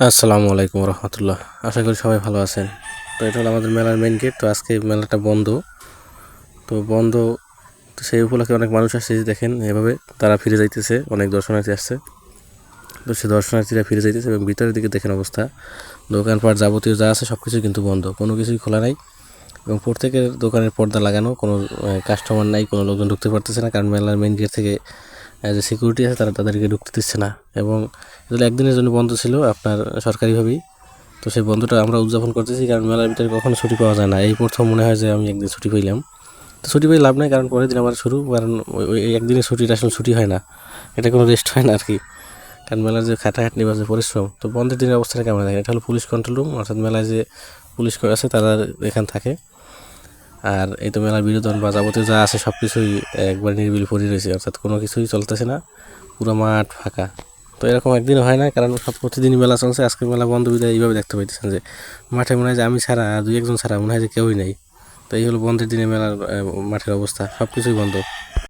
আসসালামু আলাইকুম রহমতুল্লাহ। আশা করি সবাই ভালো আছেন। তো এটা হলো আমাদের মেলার মেন গেট তো আজকে মেলাটা বন্ধ। তো বন্ধ, তো সেই উপলক্ষে অনেক মানুষ আসছে দেখেন, এভাবে তারা ফিরে যাইতেছে। অনেক দর্শনার্থী আসছে। তো সে দর্শনার্থীরা ফিরে যাইতেছে এবং ভিতরের দিকে দেখেন অবস্থা। দোকানপাট যাবতীয় যা আছে সব কিছু কিন্তু বন্ধ। কোনো কিছুই খোলা নাই। এবং প্রত্যেকের দোকানের পর্দা লাগানো, কোনো কাস্টমার নাই, কোনো লোকজন ঢুকতে পারতেছে না। কারণ মেলার মেন গেট থেকে যে সিকিউরিটি আছে, তারা তাদেরকে ঢুকতে দিচ্ছে না। এবং এগুলো একদিনের জন্য বন্ধ ছিল আপনার সরকারিভাবেই। তো সেই বন্ধটা আমরা উদযাপন করতেছি, কারণ মেলার ভিতরে কখনো ছুটি পাওয়া যায় না। এই প্রথম মনে হয় যে আমি একদিন ছুটি পাইলাম। তো ছুটি পাই লাভ নাই, কারণ পরের দিন আবার শুরু, কারণ ওই- ওই একদিনের ছুটিটা আসলে ছুটি হয় না। এটা কোনো রেস্ট হয় না আর কি। কারণ মেলার যে খাটাখাটনি বা যে পরিশ্রম, তো বন্ধের দিনের অবস্থাটা কেমন থাকে? এটা হলো পুলিশ কন্ট্রোল রুম অর্থাৎ মেলায় যে পুলিশ আছে, তারা এখানে থাকে। আর এই তো মেলার বিনোদন বা যাবতীয় যা আছে সব কিছুই একবার নির্বিল পড়ে রয়েছে অর্থাৎ কোনো কিছুই চলতেছে না, পুরো মাঠ ফাঁকা। তো এরকম একদিনও হয় না, কারণ সব প্রতিদিন মেলা চলছে, আজকে মেলা বন্ধ, বিদায় এইভাবে দেখতে পাইতেছেন যে মাঠে মনে হয় যে আমি ছাড়া আর দুই একজন ছাড়া মনে হয় যে কেউই নেই। তো এই হলো বন্ধের দিনে মেলার মাঠের অবস্থা সব কিছুই বন্ধ।